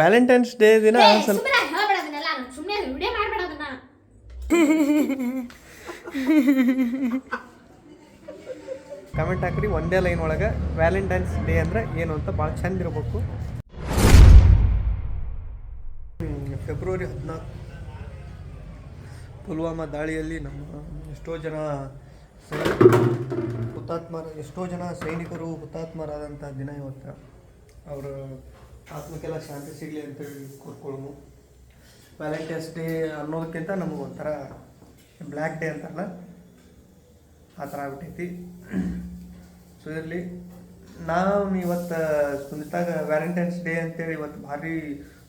Valentine's day ದಿನ ಸ್ವಲ್ಪ comment ಹಾಕ್ರಿ ಒಂದೇ ಲೈನ್ ಒಳಗೆ ವ್ಯಾಲೆಂಟೈನ್ಸ್ ಡೇ ಅಂದ್ರೆ ಏನು ಅಂತ ಭಾಳ ಚಂದ ಇರಬೇಕು. ಫೆಬ್ರವರಿ ಹದಿನಾಲ್ಕು. ಪುಲ್ವಾಮಾ ದಾಳಿಯಲ್ಲಿ ನಮ್ಮ ಎಷ್ಟೋ ಜನ ಹುತಾತ್ಮರ ಎಷ್ಟೋ ಜನ ಸೈನಿಕರು ಹುತಾತ್ಮರಾದಂಥ ದಿನ ಇವತ್ತು. ಅವರ ಆತ್ಮಕ್ಕೆಲ್ಲ ಶಾಂತಿ ಸಿಗಲಿ ಅಂತೇಳಿ ಕೂತ್ಕೊಳ್ಳು ವ್ಯಾಲೆಂಟೈನ್ಸ್ ಡೇ ಅನ್ನೋದಕ್ಕಿಂತ ನಮಗೆ ಒಂಥರ ಬ್ಲ್ಯಾಕ್ ಡೇ ಅಂತಾರಲ್ಲ, ಆ ಥರ ಆಗ್ಬಿಟ್ಟೈತಿ. ಸೊ ಇರಲಿ. ನಾವು ಇವತ್ತು ಸುನಿತಾಗ ವ್ಯಾಲೆಂಟೈನ್ಸ್ ಡೇ ಅಂತೇಳಿ ಇವತ್ತು ಭಾರಿ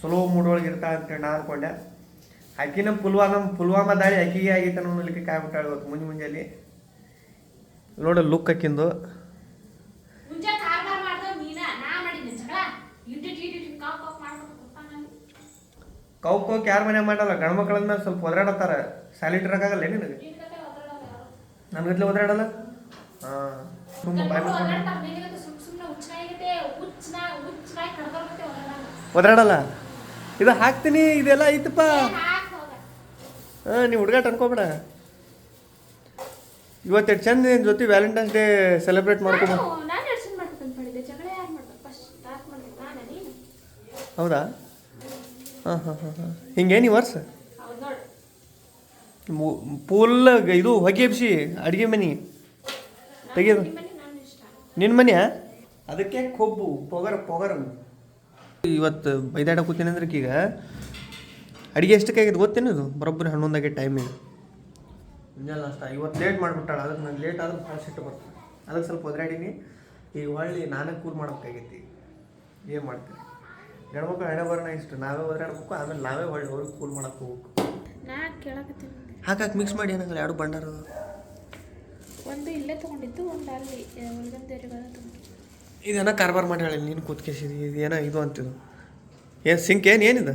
ಚಲೋ ಮೂಡೊಳಗೆ ಇರ್ತಾ ಅಂತೇಳಿ ನಾ ಅಂದ್ಕೊಂಡೆ ಆಕಿ ನಮ್ಮ ಪುಲ್ವಾಮ, ಪುಲ್ವಾಮಾ ದಾಳಿ ಆಕಿಗೆ ಆಗಿತ್ತು ಅನ್ನೋಲಿಕ್ಕೆ ಕಾಯ್ಬಿಟ್ಟಾಳೆ ಇವತ್ತು ಮುಂಜೆ ಮುಂಜಾನೆ. ನೋಡೋ ಲುಕ್ ಹಾಕಿಂದು ಮುಂಚೆ ಕಾರ್ಬಾರ್ ಮಾಡ್ದೋ ನೀನ ನಾ ಮಾಡಿದ್ದೆ ಜಗಳ ಇಟ್ಟಿಟ್ ಇಟ್ಟಿಟ್ ಕಾಕ್ ಕಾಕ್ ಮಾಡ್ಕೊಂಡು ಕೂತಾನ ಕೌ ಯಾರು ಮನೆ ಮಾಡಲ್ಲ ಗಂಡು ಮಕ್ಕಳ ಮೇಲೆ ಸ್ವಲ್ಪ ಒದರಾಡತ್ತಾರ. ಸ್ಯಾಲಿಟ್ ಇರೋಕ್ಕಾಗಲ್ಲ ನಿನಗೆ? ಇಟ್ಕತೆ ಒದರಾಡೋದು ಯಾರು ನನ್ನ ಗತ್ಲೆ ಒದರಾಡಲ್ಲ? ಹಾಂ ತುಂಬ ಬಾಯ್ ಒದರಾಡಲ್ಲ? ಇದು ಹಾಕ್ತೀನಿ ಇದೆಲ್ಲ ಐತಪ್ಪ. ಹಾಂ ನೀವು ಹುಡುಗಾಟ ಅನ್ಕೋಬೇಡ. ಇವತ್ತು ಚಂದ ನಿನ್ನ ಜೊತೆ ವ್ಯಾಲೆಂಟೈನ್ಸ್ ಡೇ ಸೆಲೆಬ್ರೇಟ್ ಮಾಡ್ಕೊಬ ಹೌದಾ? ಹಾಂ ಹಾಂ ಹಾಂ ಹಾಂ ಹಿಂಗೇನು ಈ ವರ್ಷ ಫುಲ್ ಇದು ಹೊಗೆ ಬಿಸಿ ಅಡುಗೆ ಮನೆ. ತೆಗೆದು. ನಿನ್ನ ಮನೆಯ? ಅದಕ್ಕೆ ಕೊಬ್ಬು, ಪೊಗರ ಪೊಗರ ಇವತ್ತು ಬೈದಾಡ ಕೂತೀನಿ ಅಂದ್ರೆ ಈಗ ಅಡುಗೆ ಎಷ್ಟಕ್ಕೆ ಆಗಿದೆ ಗೊತ್ತೇನು ಇದು? ಬರೋಬ್ಬರಿ ಹನ್ನೊಂದಾಗೆ ಟೈಮಿಗೆ ಮುಂಜಾನೆ ಅಷ್ಟ, ಇವತ್ತು ಲೇಟ್ ಮಾಡಿಬಿಟ್ಟಾಳ, ಅದಕ್ಕೆ ನಾನು ಲೇಟ್ ಆದ್ರೆ ಭಾಳ ಸಿಟ್ಟು ಬರ್ತದೆ. ಅದಕ್ಕೆ ಸ್ವಲ್ಪ ಒದರಾಡೀನಿ. ಈಗ ಹೊಳ್ಳಿ ನಾನೇ ಕೂರ್ ಮಾಡೋಕ್ಕಾಗೈತಿ. ಏನು ಮಾಡ್ತೀರಿ? ಗಂಡ್ಮಕ್ಳು ಹಣೆ ಬರೋಣ ಇಷ್ಟು. ನಾವೇ ಒದರಾಡ್ಬೇಕು ಆಮೇಲೆ ನಾವೇ ಹೊಳ್ಳಿ ಅವ್ರಿಗೆ ಕೂಲ್ ಮಾಡಕ್ಕೆ ಹೋಗ್ಬೇಕು. ನಾ ಕೇಳಕತ್ತೀನಿ ಹಾಗಾಗಿ ಮಿಕ್ಸ್ ಮಾಡಿ ಏನಂಗಲ್ಲ ಎರಡು ಬಂಡಾರ ಒಂದು ಇಲ್ಲೇ ತಗೊಂಡಿದ್ದು ಒಂದು ಅಲ್ಲಿ ಇದೇನ ಕಾರ್ಬಾರ್ ಮಾಡಿ ಹೇಳಿ ನೀನು ಕೂತ್ಕೇಸಿದಿ ಏನೋ ಇದು ಅಂತಿದ್ದು ಏನು ಸಿಂಕ್ ಏನು ಏನಿದೆ?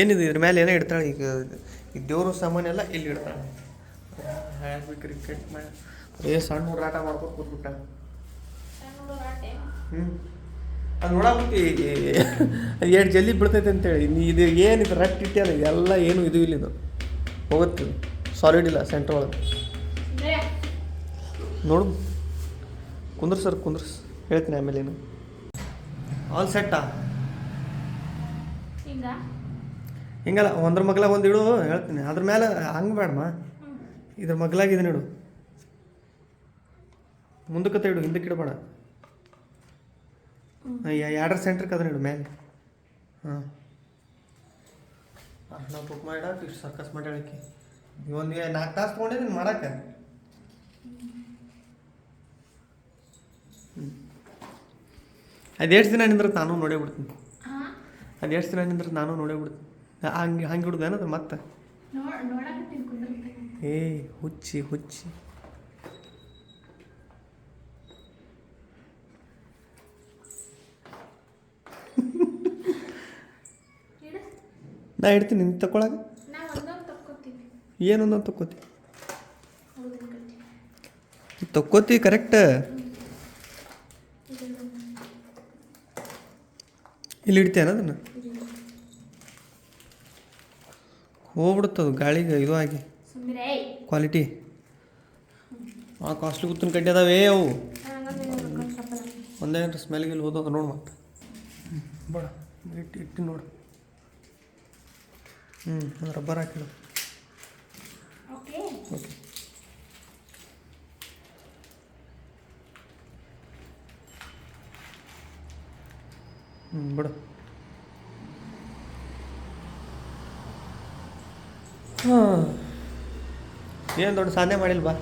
ಏನಿದೆ ಇದ್ರ ಮೇಲೆ ಏನೋ ಇಡ್ತಾಳೆ ಈಗ ಈ ದೇವ್ರ ಸಾಮಾನೆಲ್ಲ ಇಲ್ಲಿ ಇಡ್ತಾಳೆ. ಹ್ಯಾಪಿ ಕ್ರಿಕೆಟ್ ಮಾಡಿ ಏ ಸಣ್ಣ ಆಟ ಮಾಡ್ಕೊಂಡು ಕೂತ್ಬಿಟ್ಟ. ಹ್ಞೂ ಅದು ನೋಡಾಕತ್ತಿ ಎಷ್ಟು ಜಲ್ದಿ ಬಿಡ್ತೈತೆ ಅಂತೇಳಿ. ನೀ ಇದು ಏನಿದು ರಟ್ ಅದು ಇದೆಲ್ಲ ಏನು ಇದು ಇಲ್ಲ ಇದು. ಹೋಗುತ್ತೆ. ಸಾಲಿಡ್ ಇಲ್ಲ ಸೆಂಟ್ರ್ ಒಳಗೆ. ನೋಡು. ಕುಂದ್ರ ಸರ್ ಕುಂದ್ರಸ್ ಹೇಳ್ತೀನಿ ಆಮೇಲೆ ಏನು ಆಲ್ ಸೆಟ್ಟಾ ಹಿಂಗ? ಹಿಂಗಲ್ಲ ಒಂದ್ರ ಮಗ್ಲಾಗ ಒಂದು ಇಡು ಹೇಳ್ತೀನಿ. ಅದ್ರ ಮೇಲೆ ಹಂಗೆ ಬೇಡಮ್ಮ ಇದ್ರ ಮಗ್ಲಾಗ ಇದನ್ನ ಇಡು. ಮುಂದಕ್ಕೆ ಇಡು ಹಿಂದಕ್ಕೆ ಇಡಬೇಡ. ಎರಡರ ಸೆಂಟ್ರಿಗೆ ಅದನ್ನ ಇಡು ಮೇಲೆ ಹಾಂ. ನಾವು ಬುಕ್ ಮಾಡ ಇಷ್ಟು ಸರ್ಕಸ್ ಮಾಡಿ ಹೇಳಕ್ಕೆ ಒಂದು ನಾಲ್ಕು ತಾಸು ತೊಗೊಂಡಿದ್ದೀನಿ ಮಾಡಕ್ಕೆ ಅದು ಎಷ್ಟು ದಿನ ನಿಂದ್ರೆ ನಾನು ನೋಡೇ ಬಿಡ್ತೀನಿ. ಅದು ಎಷ್ಟು ದಿನ ನಿಂದ್ರೆ ನಾನು ನೋಡೇ ಬಿಡ್ತೀನಿ. ಹಂಗೆ ಹಂಗೆ ಹಿಡ್ದು ಏನದು ಮತ್ತೆ ಏಯ್ ಹುಚ್ಚಿ ಹುಚ್ಚಿ. ನಾ ಇಡ್ತೀನಿ ನಿನ್ನ ತಗೊಳಗ ನಾ ಒಂದೊಂದು ತಕ್ಕೋತೀನಿ. ಏನೊಂದು ತಕ್ಕೋತಿ? ತಕ್ಕೋತಿ ಕರೆಕ್ಟ್ ಇಲ್ಲಿ ಇಡ್ತೇನೆ ಅದನ್ನು? ಹೋಗ್ಬಿಡುತ್ತದು ಗಾಳಿಗೆ ಇದು ಆಗಿ. ಕ್ವಾಲಿಟಿ ಆ ಕಾಸ್ಟ್ಲಿ ಗುತ್ತಿನ ಕಡ್ಡಿ ಅದಾವೇ ಅವು. ಒಂದೇ ಸ್ಮೆಲ್ಗೆ ಇಲ್ಲಿ ಹೋದ ನೋಡು ಮತ್ತೆ. ಬೇಡ ಇಟ್ಟು ಇಟ್ಟು ನೋಡು. ಹ್ಞೂ ರಬ್ಬರ್ ಹಾಕಿಡು ಓಕೆ ಓಕೆ ಹ್ಞೂ ಬಿಡು. ಹಾಂ. ಏನು ದೊಡ್ಡ ಸಾಧನೆ ಮಾಡಿಲ್ವಾ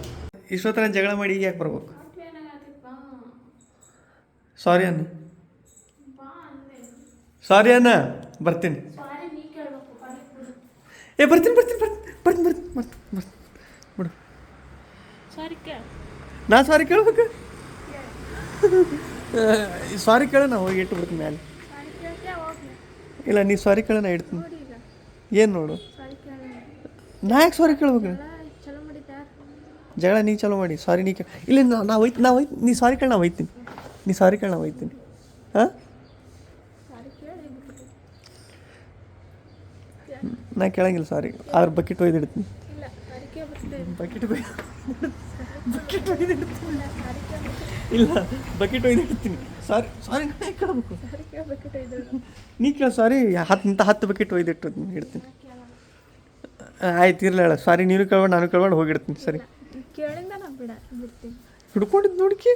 ಇಷ್ಟೊತ್ತರ ಜಗಳ ಮಾಡಿ ಈಗ ಯಾಕೆ ಬರ್ಬೇಕು ಸಾರಿ ಅನ್ನ ಸಾರಿ ಅನ್ನ ಬರ್ತೀನಿ ಸಾರಿ ನೀ ಕೇಳ್ಬೇಕು ಬರ್ಲಿಕ್ಕೆ ಬಿಡು ಏ ಬರ್ತೀನಿ ಬರ್ತೀನಿ ಬರ್ತೀನಿ ಬರ್ತೀನಿ ಬರ್ತೀನಿ ಬರ್ತೀನಿ ಬರ್ತೀನಿ ಬಿಡು. ಸಾರಿ ಕೇಳ. ನಾ ಸಾರಿ ಕೇಳ್ಬೇಕು? ಸಾರಿ ಕೇಳ ನಾ ಹೋಗಿ ಇಟ್ಟು ಬಿಡ್ತೀನಿ ಮ್ಯಾಲೆ ಇಲ್ಲ ನೀ ಸಾರಿ ಕೇಳ ನಾ ಇಡ್ತೀನಿ. ಏನು ನೋಡು? ನಾ ಯಾಕೆ ಸಾರಿ ಕೇಳ್ಬೇಕು? ಜಗಳ ನೀ ಚಲೋ ಮಾಡಿ ಸಾರಿ ನೀ ಕೇಳ ಇಲ್ಲ ನಾ ಹೋಯ್ತು ನಾ ಹೋಯ್ತು ನೀ ಸಾರಿ ಕೇಳ ನಾ ಹೋಯ್ತೀನಿ. ನೀ ಸಾರಿ ಕೇಳ ನಾ ಹೋಯ್ತೀನಿ. ಹಾಂ ಸಾರಿ ಕೇಳ ಕೇಳಿ ಬಿಟ್ಟು ನಾ ಕೇಳಂಗಿಲ್ಲ ಸಾರಿ ಆದ್ರೆ ಬಕೆಟ್ ಅರಿಕೆ ಬರ್ತದೆ ಬಕೆಟ್ ಬಕೆಟ್ ಅರಿಕೆ ಬರ್ತದೆ ಇಲ್ಲ ಬಕೆಟ್ ಒಯ್ದಿಡ್ತೀನಿ ಸಾರಿ ಸಾರಿ ನಾ ಕೇಳಬೇಕು? ಅರಿಕೆ ಬಕೆಟ್ ಇದ್ರು ನೀ ಕೇಳ ಸಾರಿ ಹತ್ತು ಹತ್ತು ಬಕೆಟ್ ಒಯ್ದಿಟ್ಟು ಇಡ್ತೀನಿ. ಆಯ್ತು ಇಲ್ಲ ಹೇಳ. ಸಾರಿ ನೀನು ಕೇಳ್ಬೇಡ ನಾನು ಕೇಳ್ಬೇಡ ಹೋಗಿಡ್ತೀನಿ ಸರಿ. ಹಿಡ್ಕೊಂಡಿದ್ದು ನೋಡ್ಕಿ.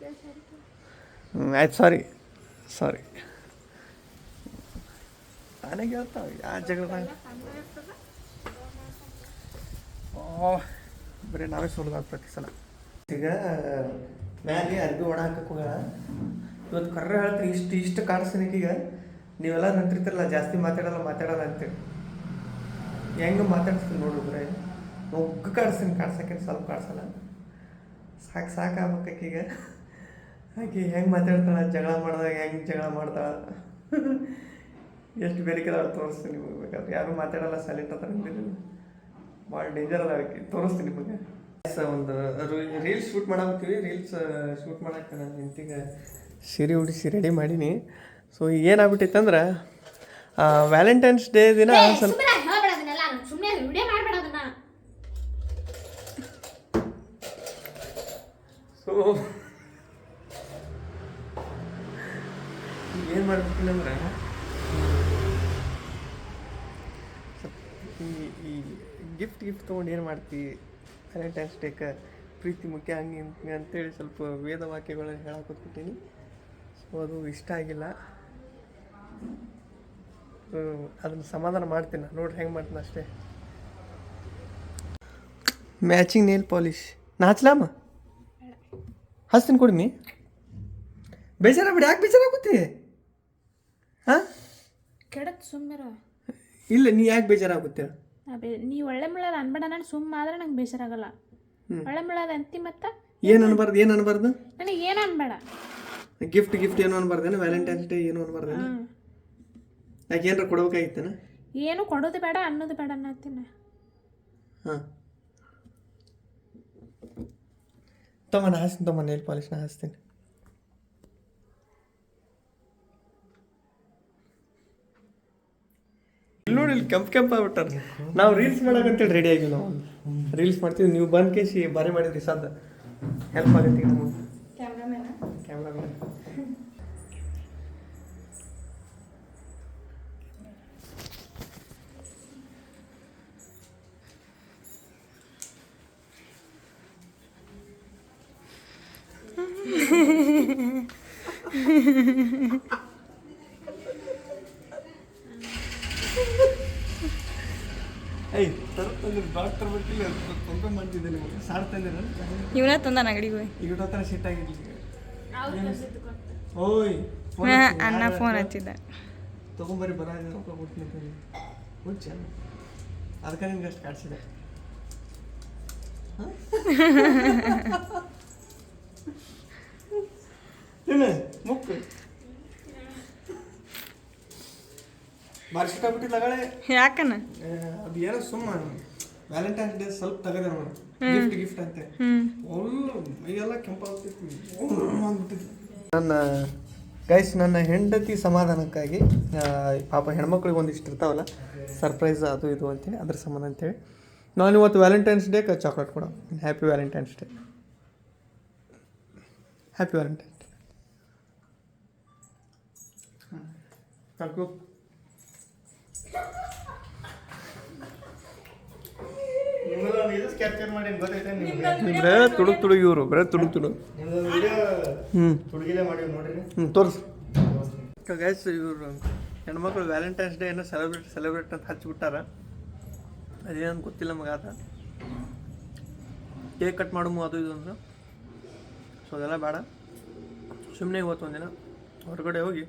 ಸರಿ ಹ್ಞೂ ಆಯ್ತು ಸಾರಿ ಸಾರಿ ನಾನೇ ಹೇಳ್ತಾವೆ ಯಾವ ಜಗಳದಾಗ ಬರೀ ನಾವೇ ಸುಳ್ದಾಗ ಪ್ರತಿ ಸಲ ಈಗ ಮ್ಯಾಲೆ ಅರ್ಬಿ ಒಣ ಹಾಕಕ್ಕೆ ಇವತ್ತು ಕರ್ರ ಹೇಳ್ತೀನಿ ಇಷ್ಟು ಇಷ್ಟು ಕಾಣಿಸ್ತೀನಿಕೀಗ ನೀವೆಲ್ಲ ನಂತಿರ್ತಿರಲ್ಲ ಜಾಸ್ತಿ ಮಾತಾಡಲ್ಲ ಮಾತಾಡಲ್ಲ ಅಂತೇಳಿ ಹೆಂಗೆ ಮಾತಾಡ್ತೀನಿ ನೋಡು ಬರೀ ಒಗ್ಗ ಕಾಣಿಸ್ತೀನಿ ಕಾಡ್ಸಕ್ಕೆ ಸ್ವಲ್ಪ ಕಾಡ್ಸಲ್ಲ ಸಾಕು ಸಾಕು ಆಗ್ಬೇಕಕ್ಕೆ ಈಗ ಆಕೆ ಹೆಂಗೆ ಮಾತಾಡ್ತಾಳೆ ಜಗಳ ಮಾಡಿದಾಗ ಹೆಂಗೆ ಜಗಳ ಮಾಡ್ತಾಳೆ ಎಷ್ಟು ಬೇರೆ ಅವ್ರು ತೋರಿಸ್ತೀನಿ ನಿಮಗೆ. ಬೇಕಾದ್ರೆ ಯಾರು ಮಾತಾಡಲ್ಲ ಸೈಲೆಂಟ್ ಹತ್ರ ಭಾಳ ಡೇಂಜರ್ ಅದ ಅದಕ್ಕೆ ತೋರಿಸ್ತೀನಿ ನಿಮಗೆ. ಸ ಒಂದು ರೀಲ್ಸ್ ಶೂಟ್ ಮಾಡಿ ರೀಲ್ಸ್ ಶೂಟ್ ಮಾಡಕ್ಕೆ ನಾನು ನಿಂತಿಗೆ ಸೀರೆ ಉಡಿಸಿ ರೆಡಿ ಮಾಡೀನಿ. ಸೊ ಏನಾಗ್ಬಿಟ್ಟಿತ್ತು ಅಂದ್ರೆ ವ್ಯಾಲೆಂಟೈನ್ಸ್ ಡೇ ದಿನ ಸ್ವಲ್ಪ ಸೊ ಏನು ಮಾಡ್ಬೇಕಿಲ್ಲಂದ್ರೆ ಈ ಈ ಗಿಫ್ಟ್ ಗಿಫ್ಟ್ ತೊಗೊಂಡು ಏನು ಮಾಡ್ತೀವಿ ವ್ಯಾಲೆಂಟೈನ್ಸ್ ಡೇಕ ಪ್ರೀತಿ ಮುಖ್ಯ ಹಂಗೆ ಹಿಂಗೆ ಅಂತೇಳಿ ಸ್ವಲ್ಪ ವೇದ ವಾಕ್ಯಗಳನ್ನು ಹೇಳಕ್ಕೆ ಸೊ ಅದು ಇಷ್ಟ ಆಗಿಲ್ಲ. ಅದನ್ನು ಸಮಾಧಾನ ಮಾಡ್ತೀನಿ ನಾನು. ನೋಡ್ರಿ ಹೆಂಗೆ ಮಾಡ್ತೀನಿ ಅಷ್ಟೇ. ಮ್ಯಾಚಿಂಗ್ ನೇಲ್ ಪಾಲಿಶ್ ನಾ ಹಚ್ಲಾಮ ಹಚ್ತೀನಿ ಕೊಡ್ಮಿ. ಬೇಜಾರ ಬೇಜಾರಾಗ್ಬಿಡಿ ಯಾಕೆ ಬೇಜಾರಾಗುತ್ತೆ ಹಾಂ? ಕೆಡತ್ ಸುಮ್ಮನೆ ಇಲ್ಲ ನೀ ಯಾಕೆ ಬೇಜಾರಾಗುತ್ತೆ ನೀ ಒಳ್ಳೆ ಮುಳ್ಳದ ಅನ್ಬೇಡ ನಾನು ಸುಮ್ಮ ಆದ್ರೆ ನಂಗೆ ಬೇಸರಾಗಲ್ಲ. ಒಳ್ಳೆ ಮುಳ್ಳದ ಅಂತಿ ಮತ್ತ ಏನು ಅನ್ಬಾರ್ದು ಏನು ಅನ್ಬಾರ್ದು? ನನಗೆ ಏನು ಅನ್ಬೇಡ. ಗಿಫ್ಟ್ ಗಿಫ್ಟ್ ಏನು ಅನ್ಬಾರ್ದೇನು? ವ್ಯಾಲೆಂಟೈನ್ಸ್ ಡೇ ಏನು ಅನ್ಬಾರ್ದೇನು. ಯಾಕೆ ಏನಾರ ಕೊಡ್ಬೇಕಾಗಿತ್ತೇನ? ಏನು ಕೊಡೋದು ಬೇಡ ಅನ್ನೋದು ಬೇಡ ಅನ್ನತ್ತೀನಿ. ಹಾಂ. ತಮ್ಮ ನಾ ಹಚ್ತೀನಿ ತಮ್ಮ ನೇಲ್ ಪಾಲಿಶ್ನ ನಾ ಹಚ್ತೀನಿ ಇಲ್ಲಿ ನೋಡಿ ಇಲ್ಲಿ ಕೆಂಪ್ ಕೆಂಪ್ ಆಗ್ಬಿಟ್ಟಾರ. ನಾವು ರೀಲ್ಸ್ ಮಾಡಕಂತೇಳಿ ರೆಡಿ ಆಗಿವಿ ನಾವು. ರೀಲ್ಸ್ ಮಾಡ್ತೀವಿ ನೀವು ಬಂದ್ ಕೇಸಿ ಬಾರಿ ಮಾಡಿದ್ರಿ ಸದ್ದ ಹೆಲ್ಪ್ ಆಗತ್ತೆ ನಮಗೆ ಕ್ಯಾಮ್ರಾಮನ್ ಏಯ್ ಡಾಕ್ಟರ್ ಬರ್ತಿಲ್ಲ ತೊಂದರೆ ಮಾಡ್ತಿದ್ದೆ ನಿಮಗೆ. ಸಾರ್ ತಂದಿರ? ಇವನ ತಂದ ಅಂಗಡಿಗೆ ಹೋಗಿ. ಈಗ ಹತ್ರ ಸಿಟ್ ಆಗಿರ್ಲಿ ಓಯ್. ಅಣ್ಣ ಫೋನ್? ಹಚ್ಚಿದ್ದ. ತಗೊಂಬರಿ ಬರ ರೊಕ್ಕ ಕೊಡ್ತೀನಿ. ಹುಚ್ಚ. ಅದಕ್ಕೆ ನಿಮ್ಗೆ ಅಷ್ಟು ಕಾಡ್ಸಿದೆ. ಮುಕ್ಕು. ಬಾರಿ ಸಿಕ್ಕಾಬಿಟ್ಟಿಲ್ಲ ಅಗಳೇ ಯಾಕನ ಅದು ಏನೋ ಸುಮ್ಮ. ವ್ಯಾಲೆಂಟೈನ್ಸ್ ಡೇ ಸ್ವಲ್ಪ ತಗದೆ ನೋಡಿ. ಗಿಫ್ಟ್ ಗಿಫ್ಟ್ ಅಂತೆ. ಮೈಯೆಲ್ಲ ಕೆಂಪಾಗ್ತಿತ್ತು. ನನ್ನ ಗೈಸ್ ನನ್ನ ಹೆಂಡತಿ ಸಮಾಧಾನಕ್ಕಾಗಿ ಪಾಪ ಹೆಣ್ಮಕ್ಳಿಗೆ ಒಂದಿಷ್ಟು ಇರ್ತಾವಲ್ಲ ಸರ್ಪ್ರೈಸ್ ಅದು ಇದು ಅಂತೇಳಿ ಅದ್ರ ಸಂಬಂಧ ಅಂತೇಳಿ. ನಾನು ಇವತ್ತು ವ್ಯಾಲೆಂಟೈನ್ಸ್ ಡೇ ಚಾಕ್ಲೇಟ್ ಕೊಡೋ. Happy Valentine's Day happy Valentine's Day capture ಮಾಡಿ ಗೊತ್ತೈತೆ ಬರೇ ತುಡುಗ್ ತುಡುಗ್ ಇವರು ಬರೇ ತುಡುಗ್ ತುಡುಗ್ ನಿಮ್ದು ವಿಡಿಯೋ ಹ್ಞೂ ಹುಡುಗಿಲೇ ಮಾಡಿ ನೋಡ್ರಿ. ಹ್ಞೂ ತೋರಿಸಿ. ಗೈಸ್ ಇವರು ಹೆಣ್ಮಕ್ಳು ವ್ಯಾಲೆಂಟೈನ್ಸ್ ಡೇ ಏನೋ ಸೆಲೆಬ್ರೇಟ್ ಸೆಲೆಬ್ರೇಟ್ ಅಂತ ಹಚ್ಬಿಟ್ಟಾರ. ಅದೇನು ಗೊತ್ತಿಲ್ಲ ನಮಗೆ ಆತ. ಕೇಕ್ ಕಟ್ ಮಾಡಮು ಅದು ಇದು ಅಂತ. ಸೊ ಅದೆಲ್ಲ ಬೇಡ. ಸುಮ್ಮನೆ ಇವತ್ತು ಒಂದಿನ. ಹೊರಗಡೆ ಹೋಗಿ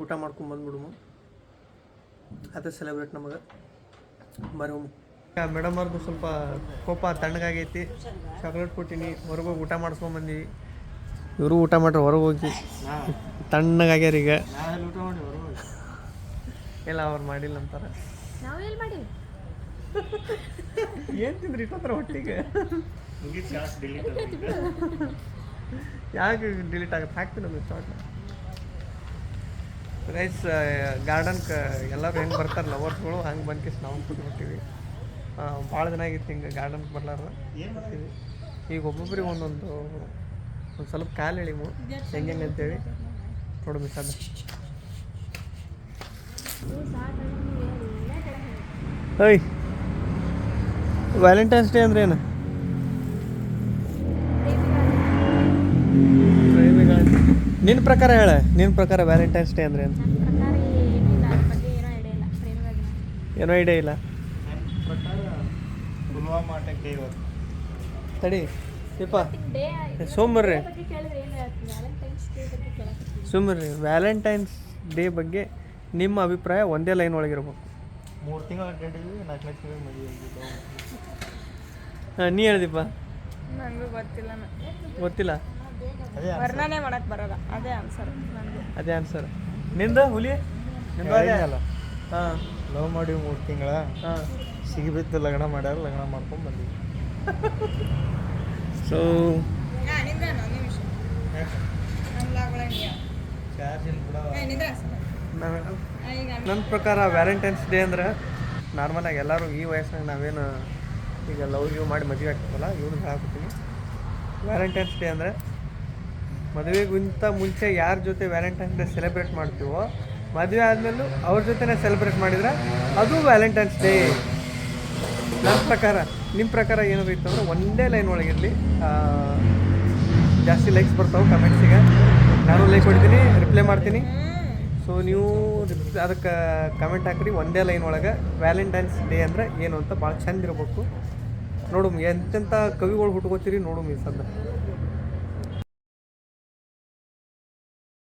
ಊಟ ಮಾಡ್ಕೊಂಡು ಬಂದ್ಬಿಡುಮು. ಅದೇ ಸೆಲೆಬ್ರೇಟ್ ನಮಗೆ. ಬರೋಮು. ಮೇಡಮ್ ಅವ್ರದ್ದು ಸ್ವಲ್ಪ ಕೋಪ ತಣ್ಣಗಾಗೈತಿ. ಚಾಕ್ಲೇಟ್ ಕೊಟ್ಟಿನಿ ಹೊರಗೆ ಹೋಗಿ ಊಟ ಮಾಡಿಸ್ಕೊಂಬಂದಿವಿ ಇವರು ಊಟ ಮಾಡ್ರೆ ಹೊರಗೆ ಹೋಗಿ ತಣ್ಣಗಾಗ್ಯಾರ ಈಗ. ಊಟ ಮಾಡಿ ಇಲ್ಲ ಅವ್ರು ಮಾಡಿಲ್ಲ ಅಂತಾರೆ. ಏನು ತಿಂದ್ರಿ ಇಪ್ಪತ್ತರ ಹೊಟ್ಟಿಗೆ ಯಾಕೆ ಡಿಲೀಟ್ ಆಗುತ್ತೆ? ಹಾಕ್ತೀನಿ ಅದು ಶಾರ್ಟ್ ರೈಸ್ ಗಾರ್ಡನ್ಗೆ ಎಲ್ಲರೂ ಹೆಂಗೆ ಬರ್ತಾರೆ ಲವರ್ಸ್ಗಳು ಹಂಗೆ ಬಂದ್ಕಿಸ್ ನಾವು ಕೂತ್ಬಿಟ್ಟಿವಿ. ಭಾಳ ದಿನ ಆಗಿತ್ತು ಹಿಂಗೆ ಗಾರ್ಡನ್ಗೆ ಬರ್ಲಾರ್ದ. ಈಗ ಒಬ್ಬೊಬ್ರಿಗೆ ಒಂದೊಂದು ಒಂದು ಸ್ವಲ್ಪ ಕಾಲು ಎಳಿಮು ಹೆಂಗೆ ಹೆಂಗೆ ಅಂತೇಳಿ ನೋಡು ಮಿಸ್ ಅದು ಓಯ್ ವ್ಯಾಲೆಂಟೈನ್ಸ್ ಡೇ ಅಂದ್ರೆ ಏನು? ನಿನ್ನ ಪ್ರಕಾರ ಹೇಳ ನಿನ್ನ ಪ್ರಕಾರ ವ್ಯಾಲೆಂಟೈನ್ಸ್ ಡೇ ಅಂದ್ರೆ ಏನು? ಏನೋ ಐಡಿಯಾ ಇಲ್ಲ? ಪ್ರಕಾರ ಪುಲ್ವಾಮಾ ಅಟ್ಯಾಕ್ ಡೇ ಇವತ್ತು. ತಡಿ ದೀಪ. ಸೋಮವಾರ್ರಿ ಸುಮ್ಮನೆ ವ್ಯಾಲೆಂಟೈನ್ಸ್ ಡೇ ಬಗ್ಗೆ ನಿಮ್ಮ ಅಭಿಪ್ರಾಯ ಒಂದೇ ಲೈನ್ ಒಳಗಿರ್ಬೇಕು. ಮೂರು ತಿಂಗಳು ಅಡ್ಡಾಡಿದ್ವಿ ನಾಲ್ಕು ತಿಂಗಳು ಮದುವೆ ನೀ ಹೇಳ್ದಿಪ್ಪ ನನಗೂ ಗೊತ್ತಿಲ್ಲ ಗೊತ್ತಿಲ್ಲ? ಅದೇ ವರ್ಣನೆ ಮಾಡಕ್ ಬರಲ್ಲ. ಅದೇ ಆನ್ಸರ್ ಅದೇ ಆನ್ಸರ್ನಿಂದ ಹುಲಿ? ನಿಂದ ಅಲ್ಲ ಹಾಂ. ಲವ್ ಮಾಡಿ ಮೂರು ತಿಂಗಳ? ಹಾಂ. ಸಿಗಿಬಿದ್ದು ಲಗ್ನ ಮಾಡ್ಯಾರ ಲಗ್ನ ಮಾಡ್ಕೊಂಡು ಬಂದ್ವಿ ಸೊ ನನ್ನ ಪ್ರಕಾರ ವ್ಯಾಲೆಂಟೈನ್ಸ್ ಡೇ ಅಂದ್ರೆ ನಾರ್ಮಲಾಗಿ ಎಲ್ಲರೂ ಈ ವಯಸ್ಸಾಗ ನಾವೇನು ಈಗ ಲವ್ ಯು ಮಾಡಿ ಮದುವೆ ಆಗ್ತೀವಲ್ಲ ಇವ್ರಿಗೆ ಹಾಕ್ತೀನಿ ವ್ಯಾಲೆಂಟೈನ್ಸ್ ಡೇ ಅಂದರೆ ಮದುವೆಗಿಂತ ಮುಂಚೆ ಯಾರ ಜೊತೆ ವ್ಯಾಲೆಂಟೈನ್ಸ್ ಡೇ ಸೆಲೆಬ್ರೇಟ್ ಮಾಡ್ತೀವೋ ಮದುವೆ ಆದಮೇಲೂ ಅವ್ರ ಜೊತೆನೇ ಸೆಲೆಬ್ರೇಟ್ ಮಾಡಿದ್ರೆ ಅದು ವ್ಯಾಲೆಂಟೈನ್ಸ್ ಡೇ ನನ್ನ ಪ್ರಕಾರ ನಿಮ್ಮ ಪ್ರಕಾರ ಏನಾದ್ರು ಇತ್ತು ಅಂದ್ರೆ ಒಂದೇ ಲೈನ್ ಒಳಗಿರಲಿ ಜಾಸ್ತಿ ಲೈಕ್ಸ್ ಬರ್ತಾವೆ ಕಮೆಂಟ್ಸಿಗೆ ನಾನು ಲೈಕ್ ಹೊಡಿತೀನಿ ರಿಪ್ಲೈ ಮಾಡ್ತೀನಿ. ಸೊ ನೀವು ಅದಕ್ಕೆ ಕಮೆಂಟ್ ಹಾಕ್ರಿ, ಒಂದೇ ಲೈನ್ ಒಳಗೆ. ವ್ಯಾಲೆಂಟೈನ್ಸ್ ಡೇ ಅಂದರೆ ಏನು ಅಂತ ಭಾಳ ಚಂದ ಇರಬೇಕು. ನೋಡು ಎಂತೆಂಥ ಕವಿಗಳು ಹುಟ್ಕೋತೀರಿ ನೋಡು ಈ ಸದ್ದ